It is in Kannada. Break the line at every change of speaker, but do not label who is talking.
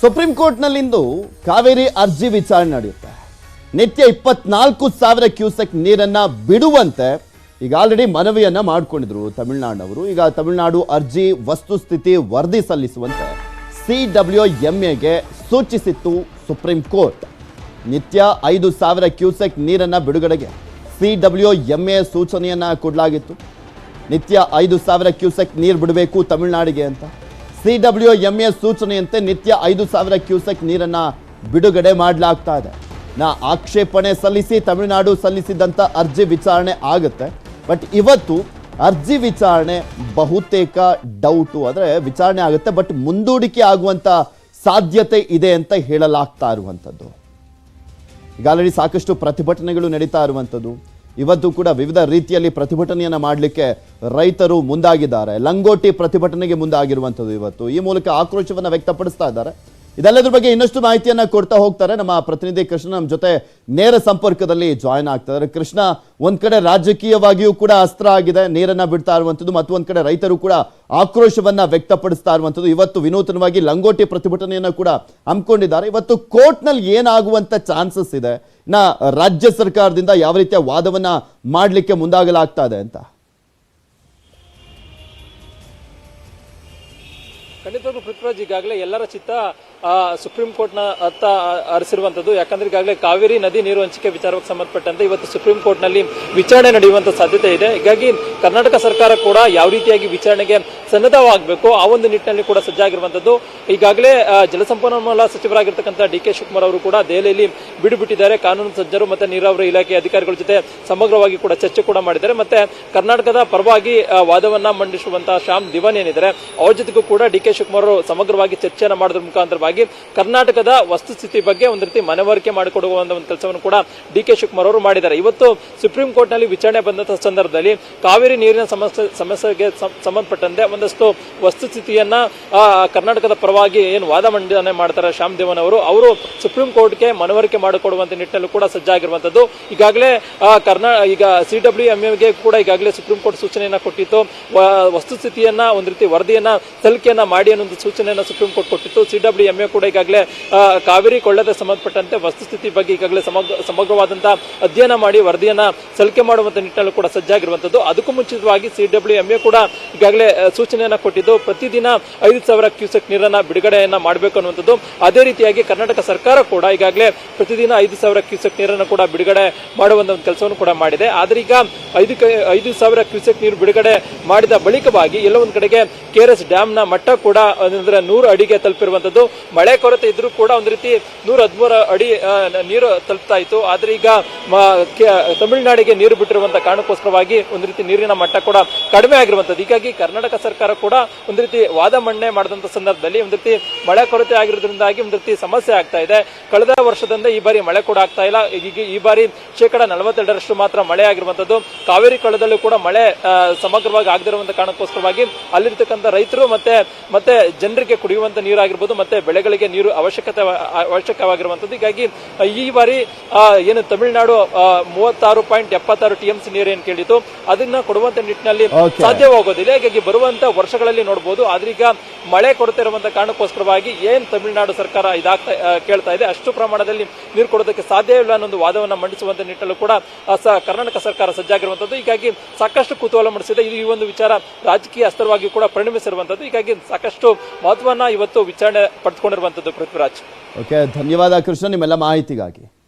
ಸುಪ್ರೀಂ ಕೋರ್ಟ್ನಲ್ಲಿಂದು ಕಾವೇರಿ ಅರ್ಜಿ ವಿಚಾರಣೆ ನಡೆಯುತ್ತೆ. ನಿತ್ಯ ಇಪ್ಪತ್ನಾಲ್ಕು ಸಾವಿರ ಕ್ಯೂಸೆಕ್ ನೀರನ್ನ ಬಿಡುವಂತೆ ಈಗ ಆಲ್ರೆಡಿ ಮನವಿಯನ್ನ ಮಾಡಿಕೊಂಡಿದ್ರು ತಮಿಳುನಾಡಿನವರು ಈಗ ತಮಿಳುನಾಡು ಅರ್ಜಿ ವಸ್ತುಸ್ಥಿತಿ ವರದಿ ಸಲ್ಲಿಸುವಂತೆ ಸಿ ಡಬ್ಲ್ಯೂ ಎಂಎಗೆ ಸೂಚಿಸಿತ್ತು ಸುಪ್ರೀಂ ಕೋರ್ಟ್. ನಿತ್ಯ ಐದು ಸಾವಿರ ಕ್ಯೂಸೆಕ್ ನೀರನ್ನ ಬಿಡುಗಡೆಗೆ ಸಿ ಡಬ್ಲ್ಯೂ ಎಂಎ ಸೂಚನೆಯನ್ನ ಕೊಡಲಾಗಿತ್ತು. ನಿತ್ಯ ಐದು ಸಾವಿರ ಕ್ಯೂಸೆಕ್ ನೀರು ಬಿಡಬೇಕು ತಮಿಳುನಾಡಿಗೆ ಅಂತ. ಸಿ ಎಂ ಎಸ್ ಸೂಚನೆಯಂತೆ ನಿತ್ಯ ಐದು ಸಾವಿರ ಕ್ಯೂಸೆಕ್ ನೀರನ್ನ ಬಿಡುಗಡೆ ಮಾಡಲಾಗ್ತಾ ಇದೆ. ನಾ ಆಕ್ಷೇಪಣೆ ಸಲ್ಲಿಸಿ ತಮಿಳುನಾಡು ಸಲ್ಲಿಸಿದಂಥ ಅರ್ಜಿ ವಿಚಾರಣೆ ಆಗುತ್ತೆ. ಬಟ್ ಇವತ್ತು ಅರ್ಜಿ ವಿಚಾರಣೆ ಬಹುತೇಕ ಡೌಟು. ಅಂದರೆ ವಿಚಾರಣೆ ಆಗುತ್ತೆ. ಬಟ್ ಮುಂದೂಡಿಕೆ ಆಗುವಂಥ ಸಾಧ್ಯತೆ ಇದೆ ಅಂತ ಹೇಳಲಾಗ್ತಾ ಇರುವಂಥದ್ದು. ಈಗ ಸಾಕಷ್ಟು ಪ್ರತಿಭಟನೆಗಳು ನಡೀತಾ ಇರುವಂಥದ್ದು. ಇವತ್ತು ಕೂಡ ವಿವಿಧ ರೀತಿಯಲ್ಲಿ ಪ್ರತಿಭಟನೆಯನ್ನು ಮಾಡಲಿಕ್ಕೆ ರೈತರು ಮುಂದಾಗಿದ್ದಾರೆ. ಲಂಗೋಟಿ ಪ್ರತಿಭಟನೆಗೆ ಮುಂದಾಗಿರುವಂಥದ್ದು ಇವತ್ತು. ಈ ಮೂಲಕ ಆಕ್ರೋಶವನ್ನು ವ್ಯಕ್ತಪಡಿಸ್ತಾ ಇದ್ದಾರೆ. ಇದೆಲ್ಲದ್ರ ಬಗ್ಗೆ ಇನ್ನಷ್ಟು ಮಾಹಿತಿಯನ್ನ ಕೊಡ್ತಾ ಹೋಗ್ತಾರೆ. ನಮ್ಮ ಪ್ರತಿನಿಧಿ ಕೃಷ್ಣ ನಮ್ಮ ಜೊತೆ ನೇರ ಸಂಪರ್ಕದಲ್ಲಿ ಜಾಯ್ನ್ ಆಗ್ತಾ ಇದ್ದಾರೆ. ಕೃಷ್ಣ, ಒಂದ್ ಕಡೆ ರಾಜಕೀಯವಾಗಿಯೂ ಕೂಡ ಅಸ್ತ್ರ ಆಗಿದೆ, ನೀರನ್ನ ಬಿಡ್ತಾ ಇರುವಂತದ್ದು ಮತ್ತು ಒಂದ್ ಕಡೆ ರೈತರು ಕೂಡ ಆಕ್ರೋಶವನ್ನ ವ್ಯಕ್ತಪಡಿಸ್ತಾ ಇರುವಂತದ್ದು ಇವತ್ತು ವಿನೂತನವಾಗಿ ಲಂಗೋಟಿ ಪ್ರತಿಭಟನೆಯನ್ನ ಕೂಡ ಹಮ್ಮಿಕೊಂಡಿದ್ದಾರೆ. ಇವತ್ತು ಕೋರ್ಟ್ನಲ್ಲಿ ಏನಾಗುವಂತ ಚಾನ್ಸಸ್ ಇದೆ? ನಾ ರಾಜ್ಯ ಸರ್ಕಾರದಿಂದ ಯಾವ ರೀತಿಯ ವಾದವನ್ನ ಮಾಡ್ಲಿಕ್ಕೆ ಮುಂದಾಗಲಾಗ್ತಾ ಇದೆ ಅಂತ?
ಖಂಡಿತವಾಗ್ಲೂ ಪೃಥ್ವಿರಾಜ್ ಈಗಾಗಲೇ ಎಲ್ಲರ ಚಿತ್ತ ಸುಪ್ರೀಂ ಕೋರ್ಟ್ನ ಅತ್ತ ಹರಿಸಿರುವಂತದ್ದು ಯಾಕಂದ್ರೆ ಈಗಾಗಲೇ ಕಾವೇರಿ ನದಿ ನೀರು ಹಂಚಿಕೆ ವಿಚಾರಕ್ಕೆ ಸಂಬಂಧಪಟ್ಟಂತೆ ಇವತ್ತು ಸುಪ್ರೀಂ ಕೋರ್ಟ್ನಲ್ಲಿ ವಿಚಾರಣೆ ನಡೆಯುವಂತ ಸಾಧ್ಯತೆ ಇದೆ. ಹೀಗಾಗಿ ಕರ್ನಾಟಕ ಸರ್ಕಾರ ಕೂಡ ಯಾವ ರೀತಿಯಾಗಿ ವಿಚಾರಣೆಗೆ ಸನ್ನದ್ಧವಾಗಬೇಕು, ಆ ಒಂದು ನಿಟ್ಟಿನಲ್ಲಿ ಕೂಡ ಸಜ್ಜಾಗಿರುವಂತದ್ದು ಈಗಾಗಲೇ ಜಲಸಂಪನ್ಮೂಲ ಸಚಿವರಾಗಿರ್ತಕ್ಕಂಥ ಡಿ ಕೆ ಶಿವಕುಮಾರ್ ಅವರು ಕೂಡ ದೆಹಲಿಯಲ್ಲಿ ಬಿಡುಬಿಟ್ಟಿದ್ದಾರೆ. ಕಾನೂನು ಸಜ್ಜರು ಮತ್ತೆ ನೀರಾವರಿ ಇಲಾಖೆ ಅಧಿಕಾರಿಗಳ ಜೊತೆ ಸಮಗ್ರವಾಗಿ ಕೂಡ ಚರ್ಚೆ ಕೂಡ ಮಾಡಿದ್ದಾರೆ. ಮತ್ತೆ ಕರ್ನಾಟಕದ ಪರವಾಗಿ ವಾದವನ್ನ ಮಂಡಿಸುವಂತಹ ಶ್ಯಾಮ್ ದಿವಾನ್ ಏನಿದ್ದಾರೆ, ಅವ್ರ ಜೊತೆಗೂ ಕೂಡ ಡಿ ಕೆ ಶಿವಕುಮಾರ್ ಅವರು ಸಮಗ್ರವಾಗಿ ಮಾಡಿದ್ರ ಮಾಡೋದ್ರ ಮುಖಾಂತರವಾಗಿ ಕರ್ನಾಟಕದ ವಸ್ತುಸ್ಥಿತಿ ಬಗ್ಗೆ ಒಂದು ರೀತಿ ಮನವರಿಕೆ ಮಾಡಿಕೊಡುವ ಒಂದು ಕೆಲಸವನ್ನು ಕೂಡ ಡಿ ಕೆ ಶಿವಕುಮಾರ್ ಅವರು ಮಾಡಿದ್ದಾರೆ. ಇವತ್ತು ಸುಪ್ರೀಂ ಕೋರ್ಟ್ನಲ್ಲಿ ವಿಚಾರಣೆ ಬಂದಂತಹ ಸಂದರ್ಭದಲ್ಲಿ ಕಾವೇರಿ ನೀರಿನ ಸಮಸ್ಯೆ, ಸಮಸ್ಯೆಗೆ ಸಂಬಂಧಪಟ್ಟಂತೆ ಒಂದಷ್ಟು ವಸ್ತುಸ್ಥಿತಿಯನ್ನ ಕರ್ನಾಟಕದ ಪರವಾಗಿ ಏನು ವಾದ ಮಂಡನೆ ಮಾಡ್ತಾರೆ ಶ್ಯಾಮ್ ದೇವನ್ ಅವರು. ಅವರು ಸುಪ್ರೀಂ ಕೋರ್ಟ್ಗೆ ಮನವರಿಕೆ ಮಾಡಿಕೊಡುವಂತ ನಿಟ್ಟಿನಲ್ಲಿ ಕೂಡ ಸಜ್ಜಾಗಿರುವಂತದ್ದು. ಈಗಾಗಲೇ ಕರ್ನಾ, ಈಗ ಸಿ ಡಬ್ಲ್ಯೂ ಎಂ ಗೆ ಕೂಡ ಈಗಾಗಲೇ ಸುಪ್ರೀಂ ಕೋರ್ಟ್ ಸೂಚನೆಯನ್ನ ಕೊಟ್ಟಿತ್ತು. ವಸ್ತುಸ್ಥಿತಿಯನ್ನ ಒಂದು ರೀತಿ ವರದಿಯನ್ನ, ಸಲ್ಲಿಕೆಯನ್ನ ಮಾಡಿ ಅನ್ನೋ ಒಂದು ಸೂಚನೆಯನ್ನ ಸುಪ್ರೀಂ ಕೋರ್ಟ್ ಕೊಟ್ಟಿತ್ತು. ಸಿ ಡಬ್ಲ್ಯೂ ಎಂ ಕೂಡ ಈಗಾಗಲೇ ಕಾವೇರಿ ಕೊಳ್ಳದ ಸಂಬಂಧಪಟ್ಟಂತೆ ವಸ್ತುಸ್ಥಿತಿ ಬಗ್ಗೆ ಈಗಾಗಲೇ ಸಮಗ್ರ ಸಮಗ್ರವಾದಂತಹ ಅಧ್ಯಯನ ಮಾಡಿ ವರದಿಯನ್ನ ಸಲ್ಲಿಕೆ ಮಾಡುವಂತ ನಿಟ್ಟಿನಲ್ಲೂ ಕೂಡ ಸಜ್ಜಾಗಿರುವಂತದ್ದು. ಅದಕ್ಕೂ ಮುಂಚಿತವಾಗಿ ಸಿ ಕೂಡ ಈಗಾಗಲೇ ಸೂಚನೆಯನ್ನ ಕೊಟ್ಟಿದ್ದು. ಪ್ರತಿದಿನ ಐದು ಸಾವಿರ ಕ್ಯೂಸೆಕ್ ನೀರನ್ನ ಬಿಡುಗಡೆಯನ್ನ ಮಾಡಬೇಕು ಅನ್ನುವಂಥದ್ದು. ಅದೇ ರೀತಿಯಾಗಿ ಕರ್ನಾಟಕ ಸರ್ಕಾರ ಕೂಡ ಈಗಾಗಲೇ ಪ್ರತಿದಿನ ಐದು ಸಾವಿರ ಕ್ಯೂಸೆಕ್ ನೀರನ್ನು ಕೂಡ ಬಿಡುಗಡೆ ಮಾಡುವಂತಹ ಒಂದು ಕೆಲಸವನ್ನು ಕೂಡ ಮಾಡಿದೆ. ಆದ್ರೆ ಈಗ ಐದು ಐದು ಸಾವಿರ ಕ್ಯೂಸೆಕ್ ನೀರು ಬಿಡುಗಡೆ ಮಾಡಿದ ಬಳಿಕವಾಗಿ ಎಲ್ಲ ಒಂದು ಕಡೆಗೆ ಕೆ ಆರ್ ಎಸ್ ಡ್ಯಾಮ್ನ ಮಟ್ಟ ಕೂಡ, ಅಂದ್ರೆ ನೂರು ಅಡಿಗೆ ತಲುಪಿರುವಂತದ್ದು. ಮಳೆ ಕೊರತೆ ಇದ್ರೂ ಕೂಡ ಒಂದು ರೀತಿ ನೂರ ಹದಿಮೂರು ಅಡಿ ನೀರು ತಲುಪ್ತಾ ಇತ್ತು. ಆದ್ರೆ ಈಗ ತಮಿಳುನಾಡಿಗೆ ನೀರು ಬಿಟ್ಟಿರುವಂತಹ ಕಾರಣಕ್ಕೋಸ್ಕರವಾಗಿ ಒಂದು ರೀತಿ ನೀರಿನ ಮಟ್ಟ ಕೂಡ ಕಡಿಮೆ ಆಗಿರುವಂತದ್ದು ಹೀಗಾಗಿ ಕರ್ನಾಟಕ ಸರ್ಕಾರ ಕೂಡ ಒಂದು ರೀತಿ ವಾದ ಮಣ್ಣೆ ಮಾಡಿದಂತ ಸಂದರ್ಭದಲ್ಲಿ ಒಂದು ರೀತಿ ಮಳೆ ಕೊರತೆ ಆಗಿರೋದ್ರಿಂದಾಗಿ ಒಂದು ರೀತಿ ಸಮಸ್ಯೆ ಆಗ್ತಾ ಇದೆ. ಕಳೆದ ವರ್ಷದಿಂದ ಈ ಬಾರಿ ಮಳೆ ಕೂಡ ಆಗ್ತಾ ಇಲ್ಲ. ಈಗ ಈ ಬಾರಿ ಶೇಕಡ ನಲವತ್ತೆರಡರಷ್ಟು ಮಾತ್ರ ಮಳೆ ಆಗಿರುವಂತದ್ದು ಕಾವೇರಿ ಕಳದಲ್ಲೂ ಕೂಡ ಮಳೆ ಸಮಗ್ರವಾಗಿ ಆಗದಿರುವಂತ ಕಾರಣಕ್ಕೋಸ್ಕರವಾಗಿ ಅಲ್ಲಿರ್ತಕ್ಕಂಥ ರೈತರು ಮತ್ತೆ ಮತ್ತೆ ಜನರಿಗೆ ಕುಡಿಯುವಂತ ನೀರಾಗಿರ್ಬೋದು, ಮತ್ತೆ ಮತ್ತೆ ಬೆಳೆಗಳಿಗೆ ನೀರು ಅವಶ್ಯಕತೆ ಅವಶ್ಯಕವಾಗಿರುವಂತದ್ದು ಹೀಗಾಗಿ ಈ ಬಾರಿ ಏನು ತಮಿಳುನಾಡು ಮೂವತ್ತಾರು ಪಾಯಿಂಟ್ ಎಪ್ಪತ್ತಾರು ಟಿಎಂಸಿ ನೀರು ಏನು ಕೇಳಿತು ಅದನ್ನ ಕೊಡುವಂತ ನಿಟ್ಟಿನಲ್ಲಿ. ಸಾಧ್ಯವಾಗೋದಿಲ್ಲ. ಹೀಗಾಗಿ ಬರುವಂತ ವರ್ಷಗಳಲ್ಲಿ ನೋಡಬಹುದು ಆದ್ರೀಗ ಮಳೆ ಕೊಡ್ತಾ ಇರುವಂತ ಕಾರಣಕ್ಕೋಸ್ಕರವಾಗಿ ಏನ್ ತಮಿಳುನಾಡು ಸರ್ಕಾರ ಇದಾಗ್ತಾ ಕೇಳ್ತಾ ಇದೆ ಅಷ್ಟು ಪ್ರಮಾಣದಲ್ಲಿ ನೀರು ಕೊಡೋದಕ್ಕೆ ಸಾಧ್ಯ ಇಲ್ಲ ಅನ್ನೋ ಒಂದು ವಾದವನ್ನ ಮಂಡಿಸುವಂತ ನಿಟ್ಟಲ್ಲೂ ಕೂಡ ಕರ್ನಾಟಕ ಸರ್ಕಾರ ಸಜ್ಜಾಗಿರುವಂತದ್ದು ಹೀಗಾಗಿ ಸಾಕಷ್ಟು ಕುತೂಹಲ ಮೂಡಿಸಿದೆ. ಇದು ಈ ಒಂದು ವಿಚಾರ ರಾಜಕೀಯ ಅಸ್ತ್ರವಾಗಿ ಕೂಡ ಪರಿಣಮಿಸಿರುವಂತದ್ದು ಹೀಗಾಗಿ ಸಾಕಷ್ಟು ಮಹತ್ವವನ್ನ ಇವತ್ತು ವಿಚಾರಣೆ ಪಡೆದುಕೊಂಡಿರುವಂತದ್ದು ಪೃಥ್ವಿರಾಜ್.
ಓಕೆ ಧನ್ಯವಾದ ಕೃಷ್ಣ ನಿಮ್ಮೆಲ್ಲ ಮಾಹಿತಿಗಾಗಿ.